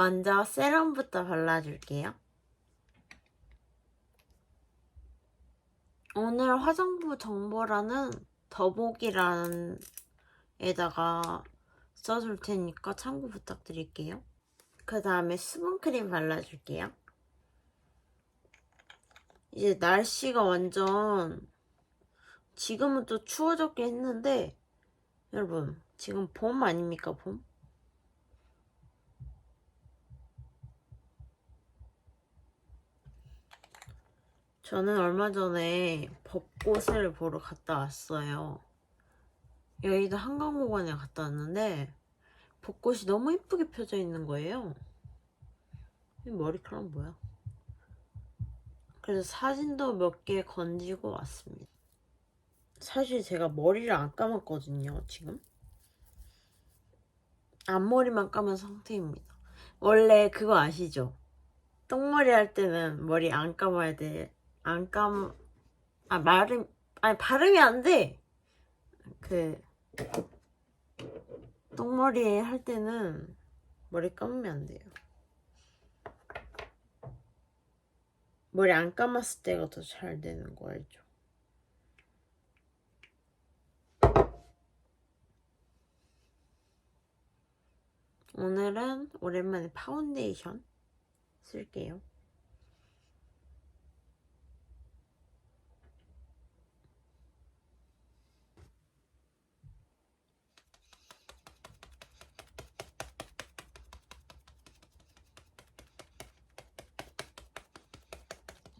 먼저 세럼부터 발라줄게요. 오늘 화장부 정보란은 더보기란 에다가 써줄 테니까 참고 부탁드릴게요. 그 다음에 수분크림 발라줄게요. 이제 날씨가 완전 지금은 또 추워졌긴 했는데 여러분 지금 봄 아닙니까 봄? 저는 얼마 전에 벚꽃을 보러 갔다 왔어요. 여의도 한강공원에 갔다 왔는데 벚꽃이 너무 예쁘게 펴져 있는 거예요. 이 머리카락 뭐야? 그래서 사진도 몇 개 건지고 왔습니다. 사실 제가 머리를 안 감았거든요, 지금. 앞머리만 감은 상태입니다. 원래 그거 아시죠? 똥머리 할 때는 머리 안 감아야 돼. 안 감, 아, 말음, 아니, 발음이 안 돼! 그, 똥머리 할 때는 머리 감으면 안 돼요. 머리 안 감았을 때가 더 잘 되는 거 알죠? 오늘은 오랜만에 파운데이션 쓸게요.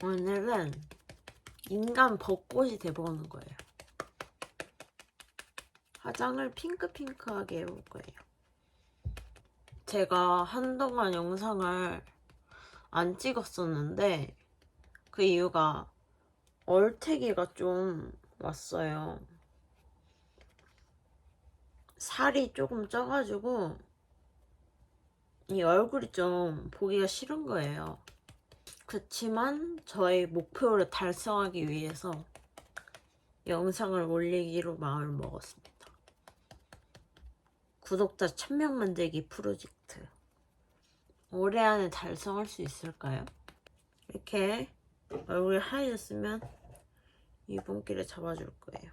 오늘은 인간 벚꽃이 돼보는 거예요. 화장을 핑크핑크하게 해볼 거예요. 제가 한동안 영상을 안 찍었었는데 그 이유가 얼태기가 좀 왔어요. 살이 조금 쪄가지고 이 얼굴이 좀 보기가 싫은 거예요. 그렇지만 저의 목표를 달성하기 위해서 영상을 올리기로 마음을 먹었습니다. 구독자 1000명 만들기 프로젝트. 올해 안에 달성할 수 있을까요? 이렇게 얼굴이 하얘졌으면 유분기를 잡아줄 거예요.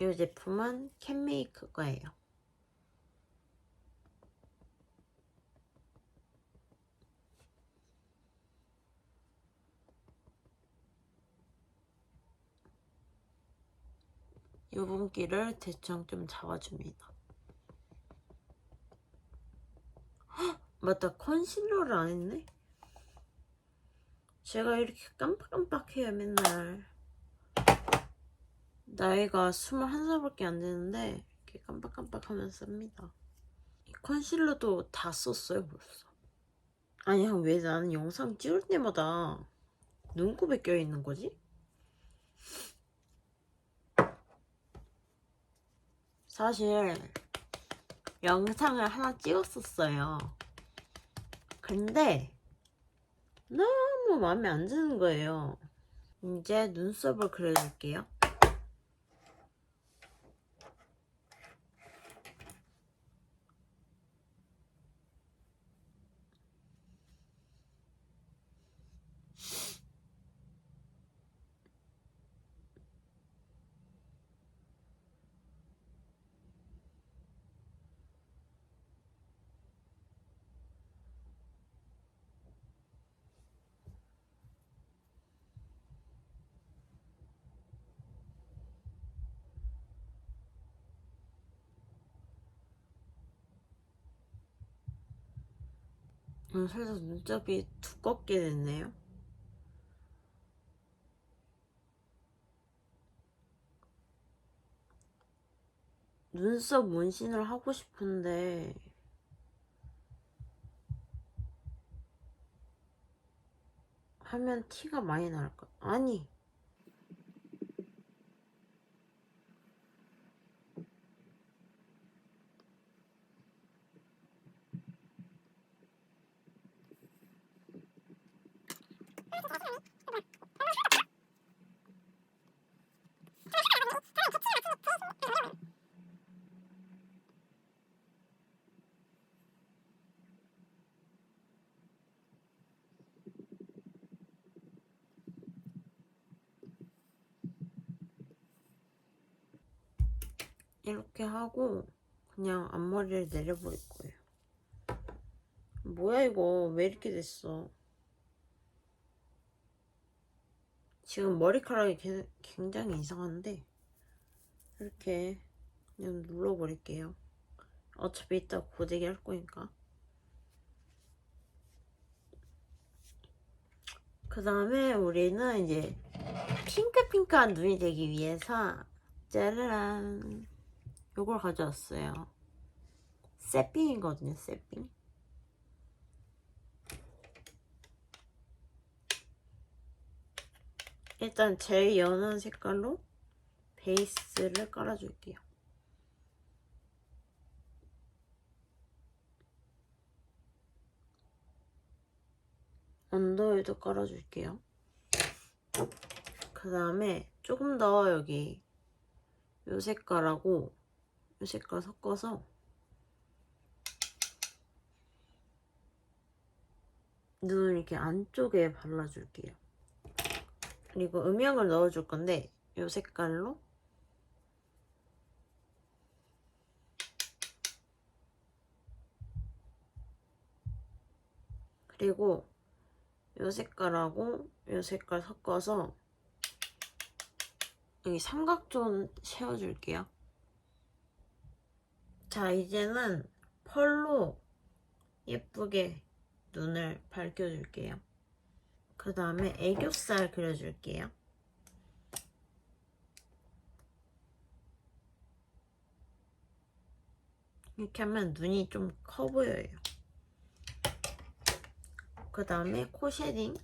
이 제품은 캔메이크 거예요. 유분기를 대충 좀 잡아줍니다. 헉, 맞다 컨실러를 안 했네. 제가 이렇게 깜빡깜빡해요 맨날. 나이가 21살밖에 안 되는데 이렇게 깜빡깜빡하면서 씁니다. 이 컨실러도 다 썼어요 벌써. 아니 왜 나는 영상 찍을 때마다 눈곱에 껴있는 거지? 사실 영상을 하나 찍었었어요. 근데 너무 마음에 안 드는 거예요. 이제 눈썹을 그려줄게요. 음, 살짝 눈썹이 두껍게 됐네요. 눈썹 문신을 하고 싶은데 하면 티가 많이 날까? 아니 이렇게 하고 그냥 앞머리를 내려버릴 거예요. 뭐야 이거 왜 이렇게 됐어? 지금 머리카락이 개- 굉장히 이상한데 이렇게 그냥 눌러버릴게요. 어차피 이따 고데기 할 거니까. 그 다음에 우리는 이제 핑크핑크한 눈이 되기 위해서 짜라란 요걸 가져왔어요. 세핑이거든요, 세핑. 일단 제일 연한 색깔로 베이스를 깔아줄게요. 언더에도 깔아줄게요. 그 다음에 조금 더 여기 요 색깔하고 요 색깔 섞어서 눈 이렇게 안쪽에 발라줄게요. 그리고 음영을 넣어줄 건데 요 색깔로 그리고 요 색깔하고 요 색깔 섞어서 여기 삼각존 채워줄게요. 자, 이제는 펄로 예쁘게 눈을 밝혀줄게요. 그 다음에 애교살 그려줄게요. 이렇게 하면 눈이 좀 커 보여요. 그 다음에 코 쉐딩.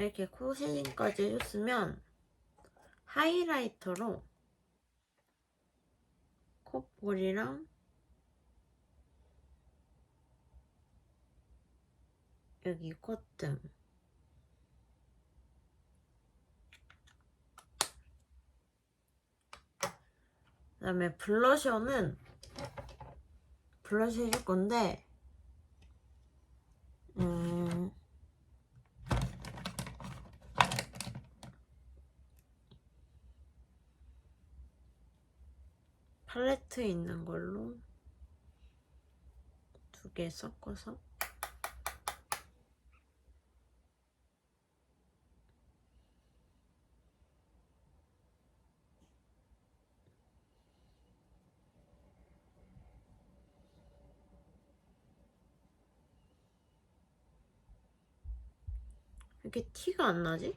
이렇게 코 쉐딩까지 해줬으면 하이라이터로 콧볼이랑 여기 콧등. 그 다음에 블러셔는 블러셔 해줄 건데 음 팔레트 있는 걸로 두 개 섞어서 이렇게 티가 안 나지?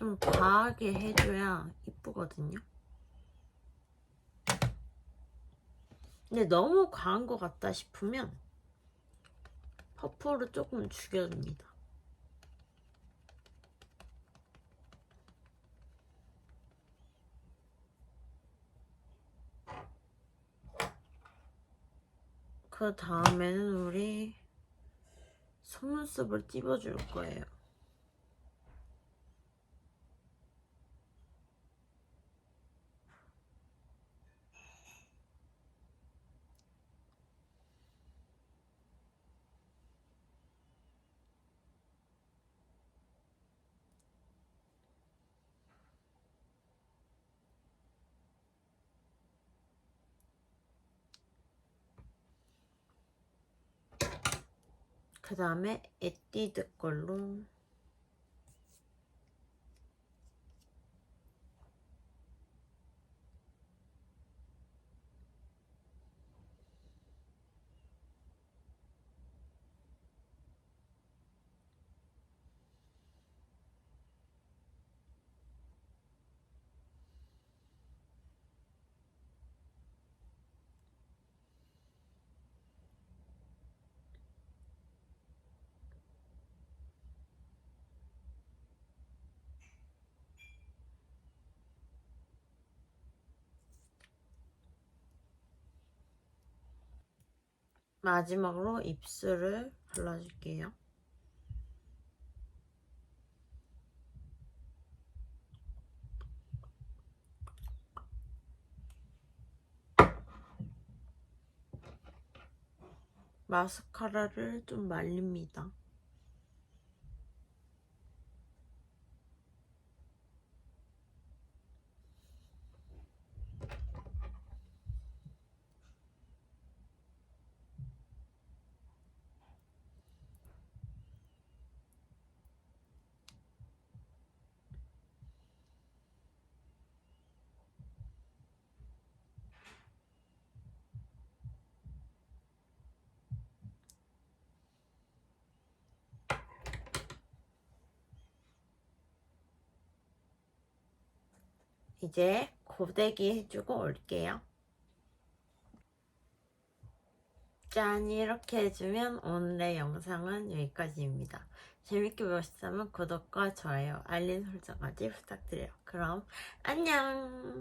좀 과하게 해줘야 이쁘거든요. 근데 너무 과한 것 같다 싶으면 퍼프로 조금 죽여줍니다. 그 다음에는 우리 속눈썹을 찝어줄 거예요. 그 다음에 에뛰드 걸로 마지막으로 입술을 발라줄게요. 마스카라를 좀 말립니다. 이제 고데기 해주고 올게요. 짠 이렇게 해주면 오늘의 영상은 여기까지입니다. 재밌게 보셨다면 구독과 좋아요, 알림 설정까지 부탁드려요. 그럼 안녕!